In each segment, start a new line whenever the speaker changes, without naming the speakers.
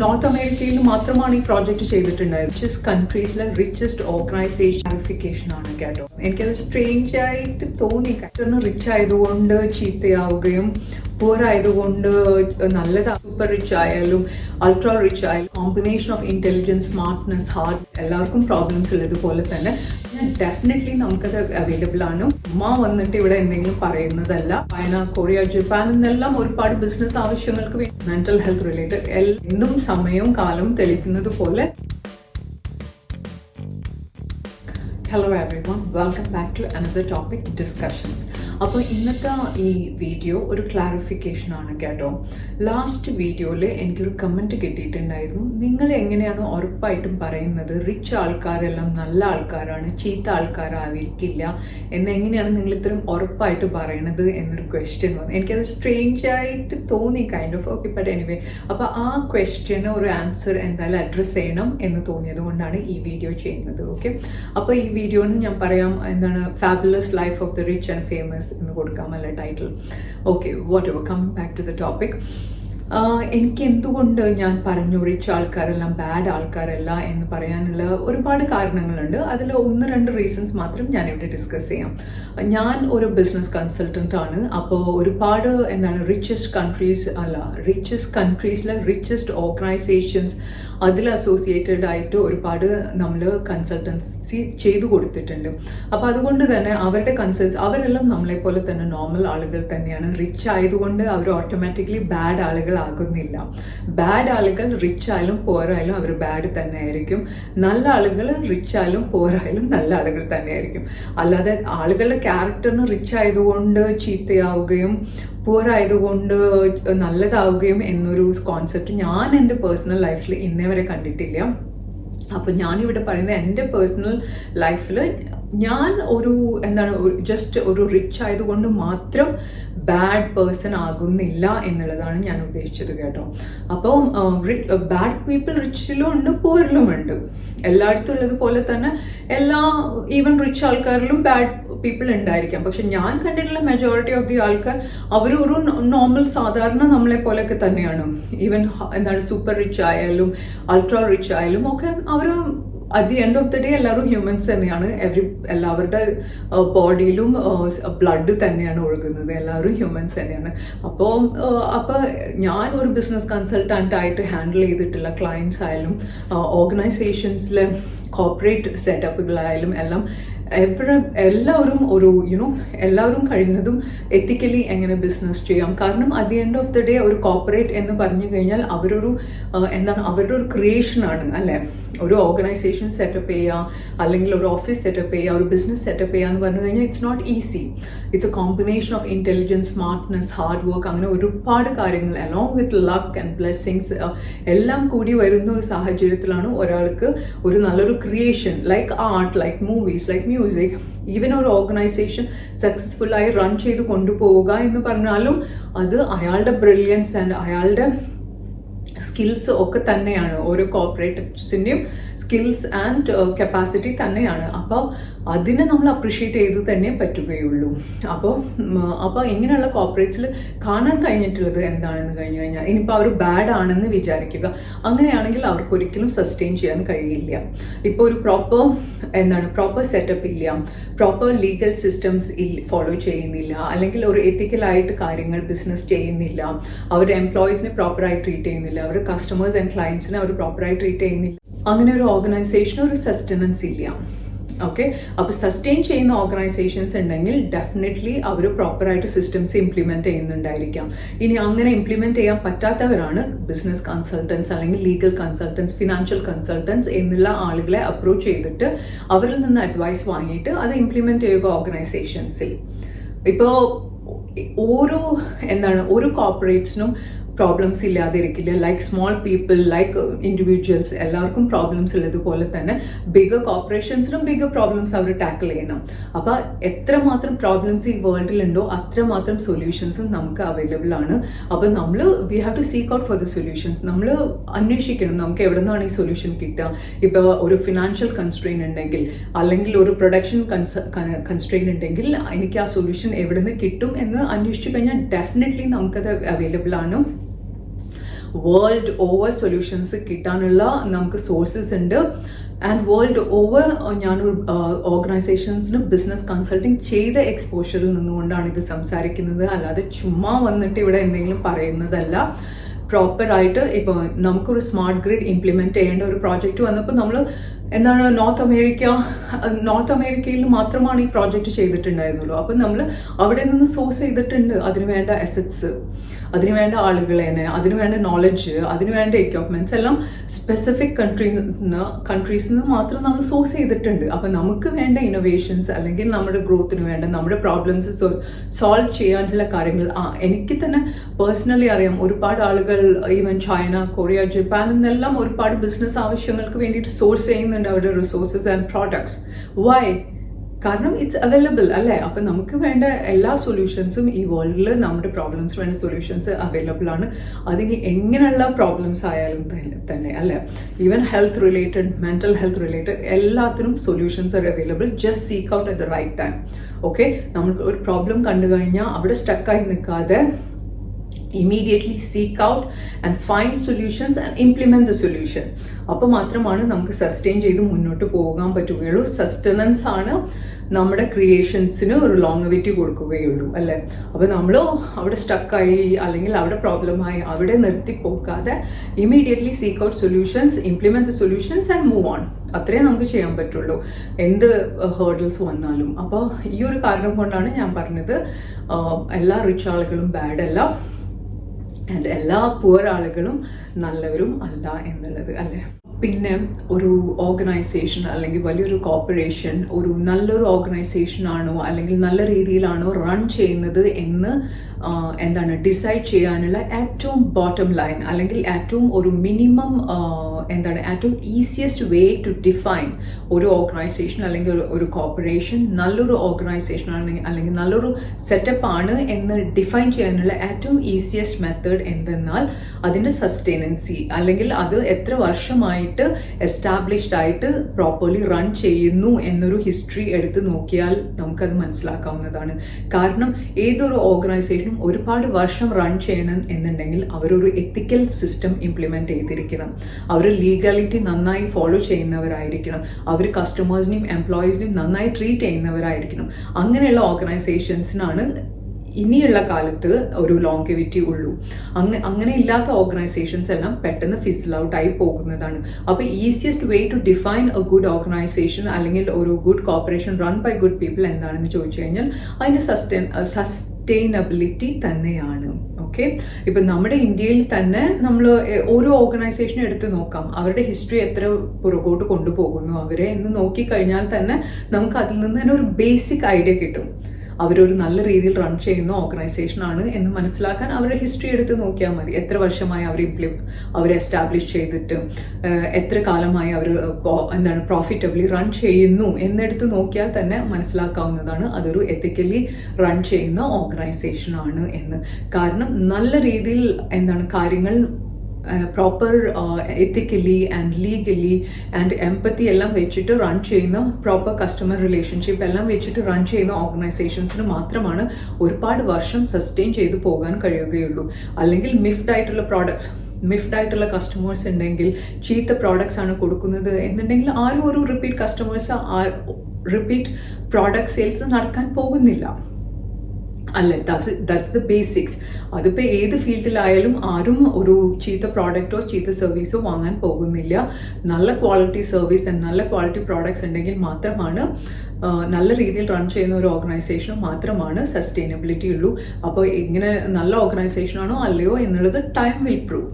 North അമേരിക്കയിൽ മാത്രമാണ് ഈ പ്രോജക്റ്റ് ചെയ്തിട്ടുണ്ടായത് റിച്ചസ്റ്റ് കൺട്രീസിലെ റിച്ചസ്റ്റ് ഓർഗനൈസേഷൻ ആണ് കേട്ടോ. എനിക്കത് സ്ട്രേഞ്ച് ആയിട്ട് തോന്നി. കാരണം റിച്ച് ആയതുകൊണ്ട് ചീത്തയാവുകയും പൂർ ആയതുകൊണ്ട് നല്ലതാ സൂപ്പർ റിച്ച് ആയാലും അൾട്രാ റിച്ച് ആയാലും combination of intelligence smartness heart എല്ലാവർക്കും പ്രോബ്ലംസ് ഉള്ളതുപോലെ തന്നെ ഡെഫിനറ്റ്ലി നമുക്കത് അവൈലബിൾ ആണ്. ഉമ്മ വന്നിട്ട് ഇവിടെ എന്തെങ്കിലും പറയുന്നതല്ല. ചൈന കൊറിയ ജപ്പാൻ എന്നെല്ലാം ഒരുപാട് ബിസിനസ് ആവശ്യങ്ങൾക്ക് വേണ്ടി മെന്റൽ ഹെൽത്ത് റിലേറ്റഡ് എന്തും സമയവും കാലവും തെളിക്കുന്നത് പോലെ. Everyone welcome back to another topic discussions അപ്പോൾ ഇന്നത്തെ ഈ വീഡിയോ ഒരു ക്ലാരിഫിക്കേഷൻ ആണ് കേട്ടോ. ലാസ്റ്റ് വീഡിയോയിൽ എനിക്കൊരു കമന്റ് കിട്ടിയിട്ടുണ്ടായിരുന്നു. നിങ്ങൾ എങ്ങനെയാണ് ഉറപ്പായിട്ടും പറയുന്നത്? റിച്ച് ആൾക്കാരെല്ലാം നല്ല ആൾക്കാരാണ് ചീത്ത ആൾക്കാരായിരിക്കില്ല എന്ന് എങ്ങനെയാണ് നിങ്ങൾ ഇത്രയും ഉറപ്പായിട്ട് പറയണത് എന്നൊരു ക്വസ്റ്റ്യൻ വന്നു. എനിക്കത് സ്ട്രേഞ്ച് ആയിട്ട് തോന്നി kind of okay but anyway അപ്പോൾ ആ ക്വസ്റ്റ്യന് ഒരു ആൻസർ എന്തായാലും അഡ്രസ്സ് ചെയ്യണം എന്ന് തോന്നിയത് കൊണ്ടാണ് ഈ വീഡിയോ ചെയ്യുന്നത്. ഓക്കെ അപ്പോൾ ഈ വീഡിയോന്ന് ഞാൻ പറയാം എന്താണ് fabulous life of the rich and famous എന്ന് കൊടുക്കാം അല്ല title okay whatever coming back to the topic എനിക്ക് എന്തുകൊണ്ട് ഞാൻ പറഞ്ഞു റിച്ച് ആൾക്കാരല്ല ബാഡ് ആൾക്കാരല്ല എന്ന് പറയാനുള്ള ഒരുപാട് കാരണങ്ങളുണ്ട്. അതിൽ ഒന്ന് രണ്ട് റീസൺസ് മാത്രം ഞാൻ ഇവിടെ ഡിസ്കസ് ചെയ്യാം. ഞാൻ ഒരു ബിസിനസ് കൺസൾട്ടന്റ് ആണ്. അപ്പോൾ ഒരുപാട് എന്താണ് റിച്ചസ്റ്റ് കൺട്രീസ് അല്ല റിച്ചസ്റ്റ് കൺട്രീസിലെ റിച്ചസ്റ്റ് ഓർഗനൈസേഷൻസ് അതിൽ അസോസിയേറ്റഡ് ആയിട്ട് ഒരുപാട് നമ്മൾ കൺസൾട്ടൻസി ചെയ്തു കൊടുത്തിട്ടുണ്ട്. അപ്പോൾ അതുകൊണ്ട് തന്നെ അവരുടെ കൺസൾട്ട്സ് അവരെല്ലാം നമ്മളെ പോലെ തന്നെ നോർമൽ ആളുകൾ തന്നെയാണ്. റിച്ച് ആയതുകൊണ്ട് അവർ ഓട്ടോമാറ്റിക്കലി ബാഡ് ആളുകളാകുന്നില്ല ബാഡ് ആളുകൾ റിച്ച് ആയാലും പോരായാലും അവർ ബാഡ് തന്നെ ആയിരിക്കും നല്ല ആളുകൾ റിച്ച് ആയാലും പോരായാലും നല്ല ആളുകൾ തന്നെയായിരിക്കും. അല്ലാതെ ആളുകളുടെ ക്യാരക്ടറിന് റിച്ച് ആയതുകൊണ്ട് ചീത്തയാവുകയും പൂറായതുകൊണ്ട് നല്ലതാവുകയും എന്നൊരു കോൺസെപ്റ്റ് ഞാൻ എന്റെ പേഴ്സണൽ ലൈഫിൽ ഇന്നേ വരെ കണ്ടിട്ടില്ല. അപ്പം ഞാനിവിടെ പറയുന്നത് എന്റെ പേഴ്സണൽ ലൈഫിൽ ഞാൻ ഒരു എന്താണ് ജസ്റ്റ് ഒരു റിച്ച് ആയതുകൊണ്ട് മാത്രം ബാഡ് പേഴ്സൺ ആകുന്നില്ല എന്നുള്ളതാണ് ഞാൻ ഉദ്ദേശിച്ചത് കേട്ടോ. അപ്പോൾ ബാഡ് പീപ്പിൾ റിച്ചിലും ഉണ്ട് പൂരിലും ഉണ്ട്. എല്ലായിടത്തും ഉള്ളതുപോലെ തന്നെ എല്ലാ ഈവൻ റിച്ച് ആൾക്കാരിലും ബാഡ് പീപ്പിൾ ഉണ്ടായിരിക്കാം. പക്ഷെ ഞാൻ കണ്ടിട്ടുള്ള മെജോറിറ്റി ഓഫ് ദി ആൾക്കാർ അവർ ഒരു നോർമൽ സാധാരണ നമ്മളെ പോലെയൊക്കെ തന്നെയാണ്. ഈവൻ എന്താണ് സൂപ്പർ റിച്ച് ആയാലും അൾട്രാ റിച്ച് ആയാലും ഒക്കെ അവർ at the end of the day എല്ലാവരും ഹ്യൂമൻസ് തന്നെയാണ്. എവറി എല്ലാവരുടെ ബോഡിയിലും ബ്ലഡ് തന്നെയാണ് ഒഴുകുന്നത്. എല്ലാവരും ഹ്യൂമൻസ് തന്നെയാണ്. അപ്പോൾ അപ്പോൾ ഞാൻ ഒരു ബിസിനസ് കൺസൾട്ടന്റ് ആയിട്ട് ഹാൻഡിൽ ചെയ്തിട്ടുള്ള ക്ലയൻസ് ആയാലും ഓർഗനൈസേഷൻസിലെ കോർപ്പറേറ്റ് സെറ്റപ്പുകളായാലും എല്ലാം എവിടെ എല്ലാവരും ഒരു യുനോ എല്ലാവരും കഴിയുന്നതും എത്തിക്കലി എങ്ങനെ ബിസിനസ് ചെയ്യാം? കാരണം at the end of the day ഒരു കോർപ്പറേറ്റ് എന്ന് പറഞ്ഞു കഴിഞ്ഞാൽ അവരൊരു എന്താണ് അവരുടെ ഒരു ക്രിയേഷനാണ് അല്ലേ? ഒരു ഓർഗനൈസേഷൻ സെറ്റപ്പ് ചെയ്യുക അല്ലെങ്കിൽ ഒരു ഓഫീസ് സെറ്റപ്പ് ചെയ്യുക ഒരു ബിസിനസ് സെറ്റപ്പ് ചെയ്യുക എന്ന് പറഞ്ഞു കഴിഞ്ഞാൽ it's not easy it's a combination of intelligence smartness hard work അങ്ങനെ ഒരുപാട് കാര്യങ്ങൾ along with luck and blessings എല്ലാം കൂടി വരുന്ന ഒരു സാഹചര്യത്തിലാണ് ഒരാൾക്ക് ഒരു നല്ലൊരു creation like art like movies like music even ഒരു ഓർഗനൈസേഷൻ സക്സസ്ഫുള്ളായി റൺ ചെയ്ത് കൊണ്ടുപോവുക എന്ന് പറഞ്ഞാലും അത് അയാളുടെ ബ്രില്യൻസ് ആൻഡ് അയാളുടെ സ്കിൽസ് ഒക്കെ തന്നെയാണ്. ഓരോ കോപ്പറേറ്റീവ്സിന്റെയും സ്കിൽസ് ആൻഡ് കപ്പാസിറ്റി തന്നെയാണ്. അപ്പോൾ അതിനെ നമ്മൾ അപ്രിഷ്യേറ്റ് ചെയ്ത് തന്നെ പറ്റുകയുള്ളൂ. അപ്പോൾ അപ്പോൾ ഇങ്ങനെയുള്ള കോപ്പറേറ്റ്സിൽ കാണാൻ കഴിഞ്ഞിട്ടുള്ളത് എന്താണെന്ന് കഴിഞ്ഞു കഴിഞ്ഞാൽ ഇനിയിപ്പോൾ അവർ ബാഡ് ആണെന്ന് വിചാരിക്കുക. അങ്ങനെയാണെങ്കിൽ അവർക്ക് ഒരിക്കലും സസ്റ്റെയിൻ ചെയ്യാൻ കഴിയില്ല. ഇപ്പോൾ ഒരു പ്രോപ്പർ എന്താണ് പ്രോപ്പർ സെറ്റപ്പ് ഇല്ല. പ്രോപ്പർ ലീഗൽ സിസ്റ്റംസ് ഫോളോ ചെയ്യുന്നില്ല. അല്ലെങ്കിൽ ഒരു എത്തിക്കലായിട്ട് കാര്യങ്ങൾ ബിസിനസ് ചെയ്യുന്നില്ല. അവരുടെ എംപ്ലോയീസിനെ പ്രോപ്പറായി ട്രീറ്റ് ചെയ്യുന്നില്ല. അവരുടെ കസ്റ്റമേഴ്സ് ആൻഡ് ക്ലയൻസിനെ അവർ പ്രോപ്പറായി ട്രീറ്റ് ചെയ്യുന്നില്ല. അങ്ങനെ ഒരു ഓർഗനൈസേഷന് ഒരു സസ്റ്റനൻസ് ഇല്ല. ഓക്കെ അപ്പോൾ സസ്റ്റെയിൻ ചെയ്യുന്ന ഓർഗനൈസേഷൻസ് ഉണ്ടെങ്കിൽ ഡെഫിനറ്റ്ലി അവർ പ്രോപ്പറായിട്ട് സിസ്റ്റംസ് ഇംപ്ലിമെന്റ് ചെയ്യുന്നുണ്ടായിരിക്കാം. ഇനി അങ്ങനെ ഇംപ്ലിമെന്റ് ചെയ്യാൻ പറ്റാത്തവരാണ് ബിസിനസ് കൺസൾട്ടൻസ് അല്ലെങ്കിൽ ലീഗൽ കൺസൾട്ടൻസ് ഫിനാൻഷ്യൽ കൺസൾട്ടൻസ് എന്നുള്ള ആളുകളെ അപ്രോച്ച് ചെയ്തിട്ട് അവരിൽ നിന്ന് അഡ്വൈസ് വാങ്ങിയിട്ട് അത് ഇംപ്ലിമെന്റ് ചെയ്യുക ഓർഗനൈസേഷൻസിൽ ഇപ്പോൾ ഓരോ എന്താണ് ഓരോ കോർപ്പറേറ്റ്സിനും problems ഇല്ലാതിരിക്കില്ല. Like small people like individuals എല്ലാവർക്കും പ്രോബ്ലംസ് ഉള്ളതുപോലെ തന്നെ ബിഗർ കോർപ്പറേഷൻസിനും ബിഗർ പ്രോബ്ലംസ് അവർ ടാക്കിൾ ചെയ്യണം. അപ്പോൾ എത്രമാത്രം പ്രോബ്ലംസ് ഈ വേൾഡിൽ വേൾഡിലുണ്ടോ അത്രമാത്രം സൊല്യൂഷൻസും നമുക്ക് അവൈലബിൾ ആണ്. അപ്പോൾ നമ്മൾ we have to seek out for the solutions നമ്മൾ അന്വേഷിക്കണം നമുക്ക് എവിടെ നിന്നാണ് ഈ സൊല്യൂഷൻ കിട്ടുക. ഇപ്പോൾ ഒരു ഫിനാൻഷ്യൽ കൺസ്ട്രെയിൻ ഉണ്ടെങ്കിൽ അല്ലെങ്കിൽ ഒരു പ്രൊഡക്ഷൻ കൺസ്ട്രെയിൻ ഉണ്ടെങ്കിൽ എനിക്ക് ആ സൊല്യൂഷൻ എവിടെ നിന്ന് കിട്ടും എന്ന് അന്വേഷിച്ചു കഴിഞ്ഞാൽ ഡെഫിനറ്റ്ലി നമുക്കത് അവൈലബിൾ ആണ്. വേൾഡ് ഓവർ സൊല്യൂഷൻസ് കിട്ടാനുള്ള നമുക്ക് സോഴ്സസ് ഉണ്ട്. ആൻഡ് വേൾഡ് ഓവർ ഞാനൊരു ഓർഗനൈസേഷൻസിന് ബിസിനസ് കൺസൾട്ടിങ് ചെയ്ത എക്സ്പോഷറിൽ നിന്നുകൊണ്ടാണ് ഇത് സംസാരിക്കുന്നത്. അല്ലാതെ ചുമ്മാ വന്നിട്ട് ഇവിടെ എന്തെങ്കിലും പറയുന്നതല്ല. പ്രോപ്പറായിട്ട് ഇപ്പോൾ നമുക്കൊരു സ്മാർട്ട് ഗ്രിഡ് ഇംപ്ലിമെന്റ് ചെയ്യേണ്ട ഒരു പ്രോജക്റ്റ് വന്നപ്പോൾ നമ്മൾ എന്താണ് നോർത്ത് അമേരിക്ക നോർത്ത് അമേരിക്കയിൽ മാത്രമാണ് ഈ പ്രോജക്റ്റ് ചെയ്തിട്ടുണ്ടായിരുന്നുള്ളൂ. അപ്പം നമ്മൾ അവിടെ നിന്ന് സോഴ്സ് ചെയ്തിട്ടുണ്ട്. അതിന് വേണ്ട അസറ്റ്സ് അതിന് വേണ്ട ആളുകളെ അതിന് വേണ്ട നോളജ് അതിന് വേണ്ട എക്യുപ്മെന്റ്സ് എല്ലാം സ്പെസിഫിക് കൺട്രി കൺട്രീസിൽ നിന്ന് മാത്രം നമ്മൾ സോഴ്സ് ചെയ്തിട്ടുണ്ട്. അപ്പം നമുക്ക് വേണ്ട ഇന്നോവേഷൻസ് അല്ലെങ്കിൽ നമ്മുടെ ഗ്രോത്തിന് വേണ്ട നമ്മുടെ പ്രോബ്ലംസ് സോൾവ് ചെയ്യാനുള്ള കാര്യങ്ങൾ എനിക്ക് തന്നെ പേഴ്സണലി അറിയാം. ഒരുപാട് ആളുകൾ ഈവൻ ചൈന കൊറിയ ജപ്പാൻ എന്നെല്ലാം ഒരുപാട് ബിസിനസ് ആവശ്യങ്ങൾക്ക് വേണ്ടിയിട്ട് സോഴ്സ് ചെയ്യുന്നുണ്ട് അവരുടെ റിസോഴ്സസ് ആൻഡ് പ്രോഡക്ട്സ് വൈ കാരണം ഇറ്റ്സ് അവൈലബിൾ അല്ലേ? അപ്പം നമുക്ക് വേണ്ട എല്ലാ സൊല്യൂഷൻസും ഈ വേൾഡിൽ നമ്മുടെ പ്രോബ്ലംസ് വേണ്ട സൊല്യൂഷൻസ് അവൈലബിൾ ആണ്. അതിന് എങ്ങനെയുള്ള പ്രോബ്ലംസ് ആയാലും തന്നെ അല്ലേ? Even health related mental health related എല്ലാത്തിനും solutions are available just seek out at the right time okay നമുക്ക് ഒരു പ്രോബ്ലം കണ്ടു കഴിഞ്ഞാൽ അവിടെ സ്റ്റക്കായി നിൽക്കാതെ immediately seek out and find solutions and implement the solution അപ്പോൾ മാത്രമാണ് നമുക്ക് സസ്റ്റെയിൻ ചെയ്ത് മുന്നോട്ട് പോകാൻ പറ്റുകയുള്ളൂ. സസ്റ്റനൻസ് ആണ് നമ്മുടെ ക്രിയേഷൻസിന് ഒരു ലോങ്ങവിറ്റി കൊടുക്കുകയുള്ളൂ അല്ലേ? അപ്പോൾ നമ്മൾ അവിടെ സ്റ്റക്കായി അല്ലെങ്കിൽ അവിടെ പ്രോബ്ലമായി അവിടെ നിർത്തി പോകാതെ immediately seek out solutions implement the solutions and move on അത്രേ നമുക്ക് ചെയ്യാൻ പറ്റുള്ളൂ. എന്ത് ഹേർഡിൽസ് വന്നാലും. അപ്പോൾ ഈ ഒരു കാരണം കൊണ്ടാണ് ഞാൻ പറഞ്ഞത് എല്ലാ റിച്ച് ആളുകളും ബാഡ് അല്ല. ആൻഡ് എല്ലാ പുവർ ആളുകളും നല്ലവരും അല്ല എന്നുള്ളത് അല്ലേ പിന്നെ ഒരു ഓർഗനൈസേഷൻ അല്ലെങ്കിൽ വലിയൊരു കോർപ്പറേഷൻ ഒരു നല്ലൊരു ഓർഗനൈസേഷൻ ആണോ അല്ലെങ്കിൽ നല്ല രീതിയിലാണോ റൺ ചെയ്യുന്നത് എന്ന് എന്താണ് ഡിസൈഡ് ചെയ്യാനുള്ള ഏറ്റവും ബോട്ടം ലൈൻ അല്ലെങ്കിൽ ഏറ്റവും ഒരു മിനിമം എന്താണ് ഏറ്റവും ഈസിയസ്റ്റ് വേ ടു ഡിഫൈൻ ഒരു ഓർഗനൈസേഷൻ അല്ലെങ്കിൽ ഒരു കോർപ്പറേഷൻ നല്ലൊരു ഓർഗനൈസേഷൻ ആണെങ്കിൽ അല്ലെങ്കിൽ നല്ലൊരു സെറ്റപ്പ് ആണ് എന്ന് ഡിഫൈൻ ചെയ്യാനുള്ള ഏറ്റവും ഈസിയസ്റ്റ് മെത്തേഡ് എന്തെന്നാൽ അതിന്റെ സസ്റ്റൈനൻസി അല്ലെങ്കിൽ അത് എത്ര വർഷമായിട്ട് എസ്റ്റാബ്ലിഷ്ഡ് ആയിട്ട് പ്രോപ്പർലി റൺ ചെയ്യുന്നു എന്നൊരു ഹിസ്റ്ററി എടുത്ത് നോക്കിയാൽ നമുക്കത് മനസ്സിലാക്കാവുന്നതാണ്. കാരണം ഏതൊരു ഓർഗനൈസേഷനും ഒരുപാട് വർഷം റൺ ചെയ്യണം എന്നുണ്ടെങ്കിൽ അവരൊരു എത്തിക്കൽ സിസ്റ്റം ഇംപ്ലിമെന്റ് ചെയ്തിരിക്കണം. അവർ ലീഗാലിറ്റി നന്നായി ഫോളോ ചെയ്യുന്നവരായിരിക്കണം. അവർ കസ്റ്റമേഴ്സിനെയും എംപ്ലോയീസിനെയും നന്നായി ട്രീറ്റ് ചെയ്യുന്നവരായിരിക്കണം. അങ്ങനെയുള്ള ഓർഗനൈസേഷൻസിനാണ് ഇനിയുള്ള കാലത്ത് ഒരു ലോങ്കവിറ്റി ഉള്ളൂ. അങ് അങ്ങനെ ഇല്ലാത്ത ഓർഗനൈസേഷൻസ് എല്ലാം പെട്ടെന്ന് ഫിസിൽ ഔട്ട് ആയി പോകുന്നതാണ്. അപ്പോൾ easiest way to define a good organisation അല്ലെങ്കിൽ ഒരു good corporation run by good people എന്താണെന്ന് ചോദിച്ചു കഴിഞ്ഞാൽ അതിന്റെ സസ്റ്റൈൻ സസ്റ്റൈനബിലിറ്റി തന്നെയാണ്. ഓക്കെ ഇപ്പം നമ്മുടെ ഇന്ത്യയിൽ തന്നെ നമ്മൾ ഓരോ ഓർഗനൈസേഷനും എടുത്ത് നോക്കാം. അവരുടെ ഹിസ്റ്ററി എത്ര പുറകോട്ട് കൊണ്ടുപോകുന്നു അവരെ എന്ന് നോക്കിക്കഴിഞ്ഞാൽ തന്നെ നമുക്ക് അതിൽ നിന്ന് തന്നെ ഒരു ബേസിക് ഐഡിയ കിട്ടും. അവരൊരു നല്ല രീതിയിൽ റൺ ചെയ്യുന്ന ഓർഗനൈസേഷൻ ആണ് എന്ന് മനസ്സിലാക്കാൻ അവരുടെ ഹിസ്റ്ററി എടുത്ത് നോക്കിയാൽ മതി. എത്ര വർഷമായി അവർ ഇംപ്ലി അവർ എസ്റ്റാബ്ലിഷ് ചെയ്തിട്ട് എത്ര കാലമായി അവർ എന്താണ് പ്രോഫിറ്റബിളി റൺ ചെയ്യുന്നു എന്നെടുത്ത് നോക്കിയാൽ തന്നെ മനസ്സിലാക്കാവുന്നതാണ്. അതൊരു എത്തിക്കലി റൺ ചെയ്യുന്ന ഓർഗനൈസേഷൻ ആണ് എന്ന്. കാരണം നല്ല രീതിയിൽ എന്താണ് കാര്യങ്ങൾ proper ethically and legally and empathy എല്ലാം വെച്ചിട്ട് റൺ ചെയ്യുന്ന പ്രോപ്പർ കസ്റ്റമർ റിലേഷൻഷിപ്പ് എല്ലാം വെച്ചിട്ട് റൺ ചെയ്യുന്ന ഓർഗനൈസേഷൻസിന് മാത്രമാണ് ഒരുപാട് വർഷം സസ്റ്റെയിൻ ചെയ്തു പോകാൻ കഴിയുകയുള്ളൂ. അല്ലെങ്കിൽ മിഫ്ഡ് ആയിട്ടുള്ള പ്രോഡക്റ്റ് മിഫ്ഡ് ആയിട്ടുള്ള കസ്റ്റമേഴ്സ് ഉണ്ടെങ്കിൽ ചീത്ത പ്രോഡക്ട്സ് ആണ് കൊടുക്കുന്നത് എന്നുണ്ടെങ്കിൽ ആരും ഒരു repeat customers repeat product sales നടക്കാൻ പോകുന്നില്ല. അല്ല ദാറ്റ്സ് ദാറ്റ്സ് ദ ബേസിക്സ് അതിപ്പോൾ ഏത് ഫീൽഡിലായാലും ആരും ഒരു ചീത്ത പ്രോഡക്റ്റോ ചീത്ത സർവീസോ വാങ്ങാൻ പോകുന്നില്ല. നല്ല ക്വാളിറ്റി സർവീസ് നല്ല ക്വാളിറ്റി പ്രോഡക്ട്സ് ഉണ്ടെങ്കിൽ മാത്രമാണ് നല്ല രീതിയിൽ റൺ ചെയ്യുന്ന ഒരു ഓർഗനൈസേഷന് മാത്രമാണ് സസ്റ്റൈനബിലിറ്റി ഉള്ളൂ. അപ്പോൾ ഇങ്ങനെ നല്ല ഓർഗനൈസേഷനാണോ അല്ലയോ എന്നുള്ളത് ടൈം വിൽ പ്രൂവ്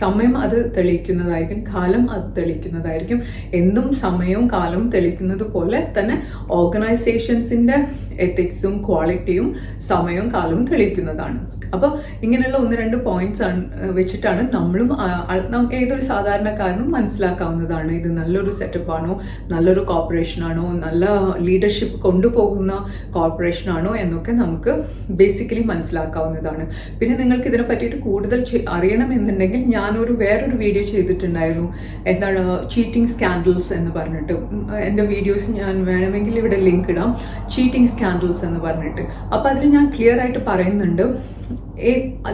സമയം അത് തെളിയിക്കുന്നതായിരിക്കും കാലം അത് തെളിയിക്കുന്നതായിരിക്കും. എന്തും സമയവും കാലവും തെളിയിക്കുന്നത് പോലെ തന്നെ ഓർഗനൈസേഷൻസിന്റെ എത്തിക്സും ക്വാളിറ്റിയും സമയവും കാലവും തെളിയിക്കുന്നതാണ്. അപ്പോൾ ഇങ്ങനെയുള്ള ഒന്ന് രണ്ട് പോയിന്റ്സ് ആണ് വെച്ചിട്ടാണ് നമ്മളും ഏതൊരു സാധാരണക്കാരനും മനസ്സിലാക്കാവുന്നതാണ്. ഇത് നല്ലൊരു സെറ്റപ്പ് ആണോ നല്ലൊരു കോർപ്പറേഷൻ ആണോ നല്ല ലീഡർഷിപ്പ് കൊണ്ടുപോകുന്ന കോർപ്പറേഷൻ ആണോ എന്നൊക്കെ നമുക്ക് ബേസിക്കലി മനസ്സിലാക്കാവുന്നതാണ്. പിന്നെ നിങ്ങൾക്ക് ഇതിനെ പറ്റിയിട്ട് കൂടുതൽ അറിയണമെന്നുണ്ടെങ്കിൽ ഞാനൊരു വേറൊരു വീഡിയോ ചെയ്തിട്ടുണ്ടായിരുന്നു. എന്താണ് ചീറ്റിംഗ് സ്കാൻഡൽസ് എന്ന് പറഞ്ഞിട്ട്. എന്റെ വീഡിയോസ് ഞാൻ വേണമെങ്കിൽ ഇവിടെ ലിങ്ക് ഇടാം. ചീറ്റിംഗ് സ്കാൻഡൽസ് എന്ന് പറഞ്ഞിട്ട്. അപ്പോൾ അതിൽ ഞാൻ ക്ലിയർ ആയിട്ട് പറയുന്നുണ്ട്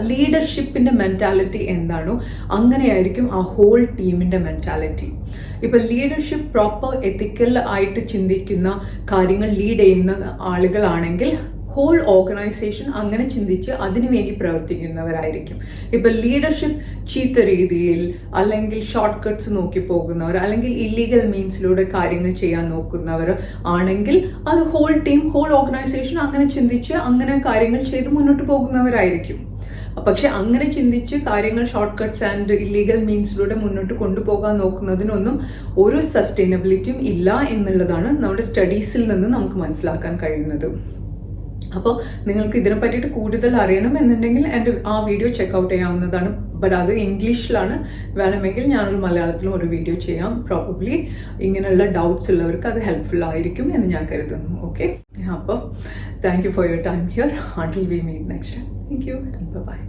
ലീഡർഷിപ്പിന്റെ മെന്റാലിറ്റി എന്താണോ അങ്ങനെയായിരിക്കും ആ ഹോൾ ടീമിന്റെ മെന്റാലിറ്റി ഇപ്പൊ ലീഡർഷിപ്പ് പ്രോപ്പർ എത്തിക്കൽ ആയിട്ട് ചിന്തിക്കുന്ന കാര്യങ്ങൾ ലീഡ് ചെയ്യുന്ന ആളുകളാണെങ്കിൽ ഹോൾ ഓർഗനൈസേഷൻ അങ്ങനെ ചിന്തിച്ച് അതിനുവേണ്ടി പ്രവർത്തിക്കുന്നവരായിരിക്കും. ഇപ്പൊ ലീഡർഷിപ്പ് ചീത്ത രീതിയിൽ അല്ലെങ്കിൽ ഷോർട്ട് കട്ട്സ് നോക്കി പോകുന്നവർ അല്ലെങ്കിൽ ഇല്ലീഗൽ മീൻസിലൂടെ കാര്യങ്ങൾ ചെയ്യാൻ നോക്കുന്നവർ ആണെങ്കിൽ അത് ഹോൾ ടീം ഹോൾ ഓർഗനൈസേഷൻ അങ്ങനെ ചിന്തിച്ച് അങ്ങനെ കാര്യങ്ങൾ ചെയ്ത് മുന്നോട്ട് പോകുന്നവരായിരിക്കും. പക്ഷെ അങ്ങനെ ചിന്തിച്ച് കാര്യങ്ങൾ ഷോർട്ട് കട്ട്സ് ആൻഡ് ഇല്ലീഗൽ മീൻസിലൂടെ മുന്നോട്ട് കൊണ്ടുപോകാൻ നോക്കുന്നതിനൊന്നും ഒരു സസ്റ്റൈനബിലിറ്റിയും ഇല്ല എന്നുള്ളതാണ് നമ്മുടെ സ്റ്റഡീസിൽ നിന്ന് നമുക്ക് മനസ്സിലാക്കാൻ കഴിയുന്നത്. അപ്പോൾ നിങ്ങൾക്ക് ഇതിനെ പറ്റിയിട്ട് കൂടുതൽ അറിയണം എന്നുണ്ടെങ്കിൽ എന്റെ ആ വീഡിയോ ചെക്കൗട്ട് ചെയ്യാവുന്നതാണ്. ബട്ട് അത് ഇംഗ്ലീഷിലാണ് വേണമെങ്കിൽ ഞാനൊരു മലയാളത്തിലും ഒരു വീഡിയോ ചെയ്യാം. പ്രോബബ്ലി ഇങ്ങനെയുള്ള ഡൗട്ട്സ് ഉള്ളവർക്ക് അത് ഹെൽപ്ഫുൾ ആയിരിക്കും എന്ന് ഞാൻ കരുതുന്നു. ഓക്കെ അപ്പോൾ thank you for your time here until we meet next thank you bye